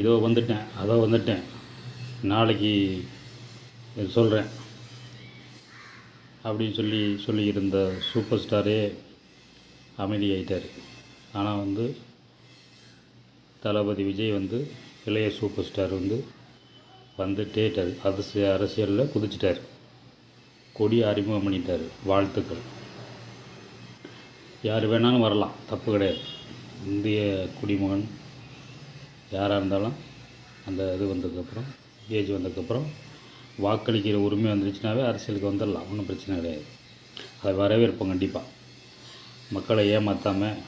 இதோ வந்துட்டேன் அதோ வந்துட்டேன். நாளைக்கு சொல்கிறேன் அப்படின்னு சொல்லி சொல்லியிருந்த சூப்பர் ஸ்டாரே அமைதியாயிட்டார். ஆனால் வந்து தளபதி விஜய் வந்து இளைய சூப்பர் ஸ்டார் வந்து வந்துட்டேட்டார் அரசு அரசியலில் குதிச்சிட்டார். கொடி அறிமுகம் பண்ணிட்டார். வாழ்த்துக்கள். யார் வேணாலும் வரலாம். தப்பு கிடையாது. இந்திய குடிமகன் யாராக இருந்தாலும் அந்த இது வந்ததுக்கப்புறம் ஏஜ் வந்ததுக்கப்புறம் வாக்களிக்கிற உரிமை வந்துருச்சுனாவே அரசியலுக்கு வந்துடலாம். ஒன்றும் பிரச்சனை கிடையாது. அதை வரவேற்போம் கண்டிப்பாக மக்களை ஏமாற்றாமல்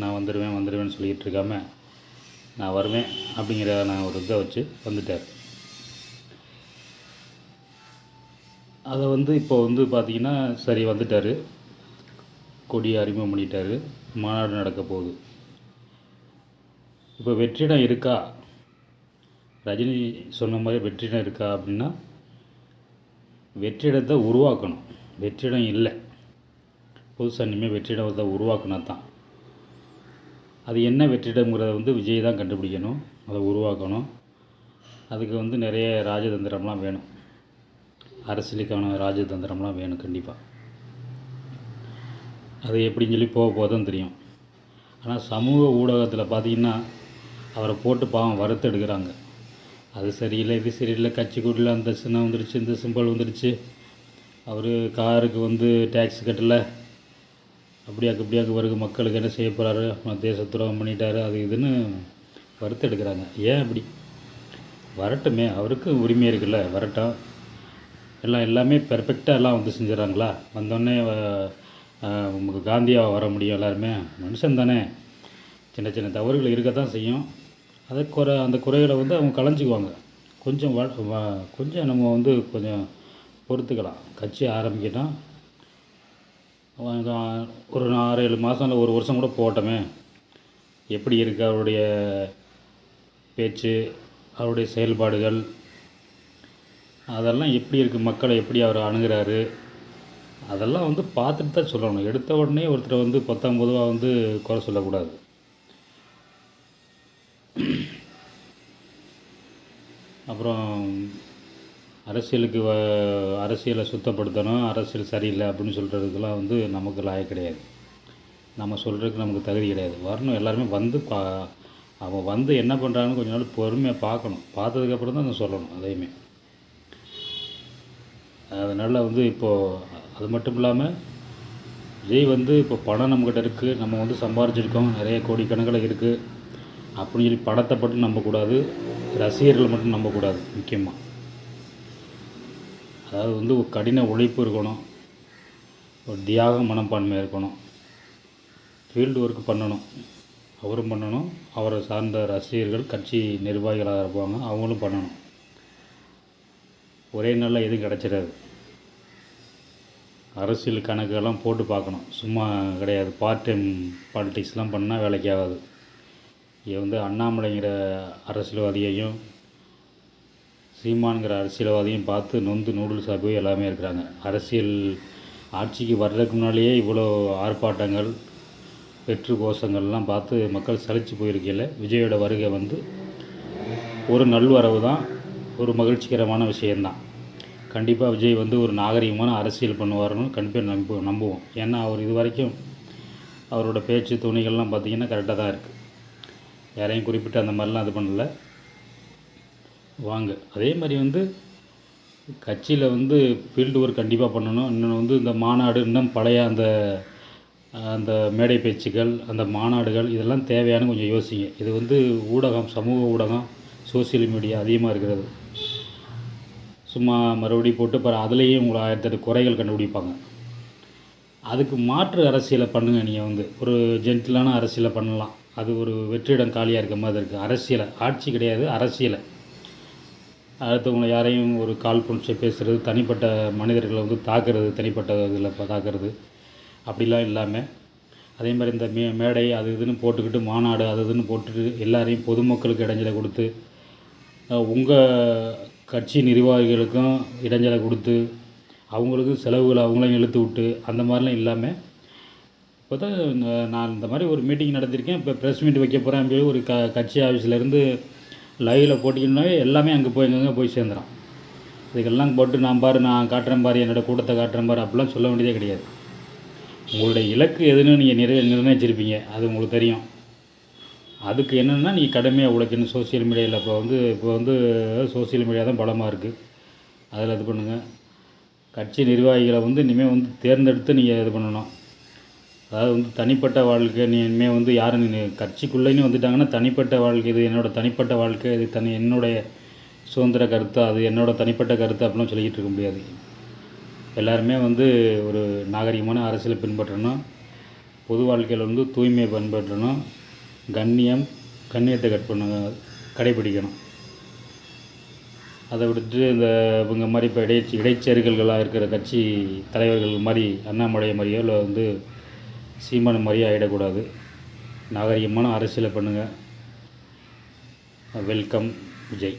நான் வந்துடுவேன் வந்துடுவேன்னு சொல்லிகிட்டு இருக்காம நான் வருவேன் அப்படிங்கிற நான் ஒரு இதை வச்சு வந்துட்டார். அதை வந்து இப்போ வந்து பார்த்திங்கன்னா சரி வந்துட்டார். கொடியை அறிமுகம் பண்ணிட்டாரு மாநாடு நடக்க போகுது. இப்போ வெற்றிடம் இருக்கா? ரஜினி சொன்ன மாதிரி வெற்றிடம் இருக்கா அப்படின்னா வெற்றிடத்தை உருவாக்கணும். வெற்றிடம் இல்லை. புதுசாக இனிமேல் வெற்றிடத்தை உருவாக்கினா தான். அது என்ன வெற்றிடங்கிறத வந்து விஜய் தான் கண்டுபிடிக்கணும். அதை உருவாக்கணும். அதுக்கு வந்து நிறைய ராஜதந்திரம்லாம் வேணும். அரசியலுக்கான ராஜதந்திரம்லாம் வேணும் கண்டிப்பாக அது எப்படின்னு சொல்லி போக போக தான் தெரியும். ஆனால் சமூக ஊடகத்தில் பார்த்திங்கன்னா அவரை போட்டு பாவம் வறுத்து எடுக்கிறாங்க. அது சரியில்லை இது சரியில்லை கட்சிக்குள்ள அந்த சின்னம் வந்துருச்சு இந்த சிம்பல் வந்துருச்சு. அவர் காருக்கு வந்து டேக்ஸ் கட்டலை. அப்படியாக்கு இப்படியாக்கு வருக மக்களுக்கு என்ன செய்ய போகிறாரு தேச துரோகம் பண்ணிட்டாரு அது இதுன்னு வறுத்து எடுக்கிறாங்க. ஏன் அப்படி? வரட்டுமே அவருக்கு உரிமை இருக்குல்ல வரட்டும். எல்லாம் எல்லாமே பெர்ஃபெக்டாக எல்லாம் வந்து செஞ்சிடறாங்களா? வந்தோடனே உங்களுக்கு காந்தியாக வர முடியும் எல்லாருமே? மனுஷன் தானே சின்ன சின்ன தவறுகள் இருக்க தான் செய்யும். அதை குறை அந்த குறைகளை வந்து அவங்க களைஞ்சிக்குவாங்க கொஞ்சம் வ கொஞ்சம் நம்ம வந்து கொஞ்சம் பொறுத்துக்கலாம். கட்சி ஆரம்பிக்கிட்டோம் ஒரு ஆறு ஏழு மாதம் இல்லை ஒரு வருஷம் கூட போட்டோமே எப்படி இருக்கு அவருடைய பேச்சு அவருடைய செயல்பாடுகள் அதெல்லாம் எப்படி இருக்குது மக்களை எப்படி அவர் அணுகிறாரு அதெல்லாம் வந்து பார்த்துட்டு தான் சொல்லணும். எடுத்த உடனே ஒருத்தரை வந்து பத்தாம் பொதுவாக வந்து குறை சொல்லக்கூடாது. அப்புறம் அரசியலுக்கு வ அரசியலை சுத்தப்படுத்தணும் அரசியல் சரியில்லை அப்படின்னு சொல்கிறதுக்கெல்லாம் வந்து நமக்கு லாய கிடையாது. நம்ம சொல்கிறதுக்கு நமக்கு தகுதி கிடையாது. வரணும் எல்லாருமே வந்து பா அவன் வந்து என்ன பண்ணுறாங்கன்னு கொஞ்ச நாள் பொறுமையாக பார்க்கணும். பார்த்ததுக்கப்புறம் தான் அதை சொல்லணும் அதையுமே. அதனால் வந்து இப்போது அது மட்டும் இல்லாமல் விஜய் வந்து இப்போ பணம் நம்மக்கிட்ட இருக்குது நம்ம வந்து சம்பாரிச்சிருக்கோம் நிறைய கோடிக்கணக்கில் இருக்குது அப்படின்னு சொல்லி படத்தை பட்டு நம்பக்கூடாது. ரசிகர்களை மட்டும் நம்பக்கூடாது முக்கியமாக அதாவது வந்து ஒரு கடின உழைப்பு இருக்கணும் ஒரு தியாக மனப்பான்மை இருக்கணும். ஃபீல்டு ஒர்க் பண்ணணும். அவரும் பண்ணணும் அவரை சார்ந்த ரசிகர்கள் கட்சி நிர்வாகிகளாக இருப்பாங்க அவங்களும் பண்ணணும். ஒரே நாளில் எதுவும் கிடச்சிடாது. அரசியல் கணக்கெல்லாம் போட்டு பார்க்கணும். சும்மா கிடையாது. பார்ட் டைம் பாலிட்டிக்ஸ்லாம் பண்ணால் வேலைக்கு ஆகாது. இங்கே வந்து அண்ணாமலைங்கிற அரசியல்வாதியையும் சீமான்கிற அரசியல்வாதியும் பார்த்து நொந்து நூடுல்ஸ் போய் எல்லாமே இருக்கிறாங்க. அரசியல் ஆட்சிக்கு வர்றதுக்கு முன்னாலேயே இவ்வளோ ஆர்ப்பாட்டங்கள் வெற்று கோஷங்கள்லாம் பார்த்து மக்கள் சலிச்சு போயிருக்கையில் விஜயோட வருகை வந்து ஒரு நல்வரவு தான் ஒரு மகிழ்ச்சிகரமான விஷயந்தான் கண்டிப்பாக விஜய் வந்து ஒரு நாகரிகமான அரசியல் பண்ணுவார்னு கண்டிப்பாக நம்ப நம்புவோம். ஏன்னா அவர் இது வரைக்கும் அவரோட பேச்சு துணிகள்லாம் பார்த்திங்கன்னா கரெக்டாக தான் இருக்குது யாரையும் குறிப்பிட்டு அந்த மாதிரிலாம் இது பண்ணல. வாங்க. அதே மாதிரி வந்து கட்சியில் வந்து ஃபீல்டு ஒர்க் கண்டிப்பாக பண்ணணும். இன்னொன்று வந்து இந்த மாநாடு இன்னும் பழைய அந்த அந்த மேடை பேச்சுக்கள் அந்த மாநாடுகள் இதெல்லாம் தேவையான கொஞ்சம் யோசிங்க. இது வந்து ஊடகம் சமூக ஊடகம் சோஷியல் மீடியா அதிகமாக இருக்கிறது. சும்மா மறுபடியும் போட்டு பிற அதுலேயும் உங்களை ஆயிரத்தெட்டு குறைகள் கண்டுபிடிப்பாங்க. அதுக்கு மாற்று அரசியலை பண்ணுங்கள் நீங்கள் வந்து. ஒரு ஜென்டிலான அரசியலை பண்ணலாம். அது ஒரு வெற்றிடம் காலியாக இருக்க மாதிரி இருக்குது அரசியலை. ஆட்சி கிடையாது அரசியலை. அடுத்தவங்களை யாரையும் ஒரு கால் புணிச்சு பேசுகிறது தனிப்பட்ட மனிதர்களை வந்து தாக்குறது தனிப்பட்ட இதில் இப்போ தாக்குறது. அப்படிலாம் இல்லாமல் அதே மாதிரி இந்த மே மேடை அது இதுன்னு போட்டுக்கிட்டு மாநாடு அது இதுன்னு போட்டுட்டு எல்லாரையும் பொதுமக்களுக்கு இடைஞ்சலை கொடுத்து உங்கள் கட்சி நிர்வாகிகளுக்கும் இடைஞ்சலை கொடுத்து அவங்களுக்கும் செலவுகளை அவங்களையும் இழுத்து விட்டு அந்த மாதிரிலாம் இல்லாமல் இப்போ தான் நான் இந்த மாதிரி ஒரு மீட்டிங் நடத்தியிருக்கேன் இப்போ ப்ரெஸ் மீட் வைக்க போகிறேன் ஒரு க கட்சி ஆஃபீஸ்லேருந்து லைவில் போட்டிங்கன்னாவே எல்லாமே அங்கே போய் அங்கங்கே போய் சேர்ந்துடும் இதுக்கெல்லாம் போட்டு நான் பாரு நான் காட்டுறேன் பாரு என்னோடய கூட்டத்தை காட்டுறேன் பாரு அப்படிலாம் சொல்ல வேண்டியதே கிடையாது. உங்களுடைய இலக்கு எதுன்னு நீங்கள் நிறை நிர்ணயிச்சிருப்பீங்க. அது உங்களுக்கு தெரியும். அதுக்கு என்னென்னா நீங்கள் கடுமையாக உழைக்கணும். சோசியல் மீடியாவில் இப்போ வந்து இப்போ வந்து சோசியல் மீடியா தான் பலமாக இருக்குது அதில் இது பண்ணுங்கள் கட்சி நிர்வாகிகளை வந்து இனிமேல் வந்து தேர்ந்தெடுத்து நீங்கள் இது பண்ணணும். அதாவது வந்து தனிப்பட்ட வாழ்க்கை நீ இனிமேல் வந்து யாரும் நீ கட்சிக்குள்ளேன்னு வந்துட்டாங்கன்னா தனிப்பட்ட வாழ்க்கை இது என்னோடய தனிப்பட்ட வாழ்க்கை இது தனி என்னுடைய சுதந்திர கருத்து அது என்னோடய தனிப்பட்ட கருத்து அப்படிலாம் சொல்லிக்கிட்டு இருக்க முடியாது. எல்லாருமே வந்து ஒரு நாகரிகமான அரசியலை பின்பற்றணும். பொது வாழ்க்கையில் வந்து தூய்மையை பின்பற்றணும். கண்ணியம் கண்ணியத்தை கட் பண்ண கடைபிடிக்கணும். அதை விட்டுட்டு இந்த இவங்க மாதிரி இப்போ இடை இடைச்செருகல்களாக இருக்கிற கட்சி தலைவர்கள் மாதிரி அண்ணாமலை மாதிரியோ இல்லை வந்து சீமான் மாதிரி ஆகிடக்கூடாது நாகரிகமான அரசியலை பண்ணுங்கள் வெல்கம் விஜய்.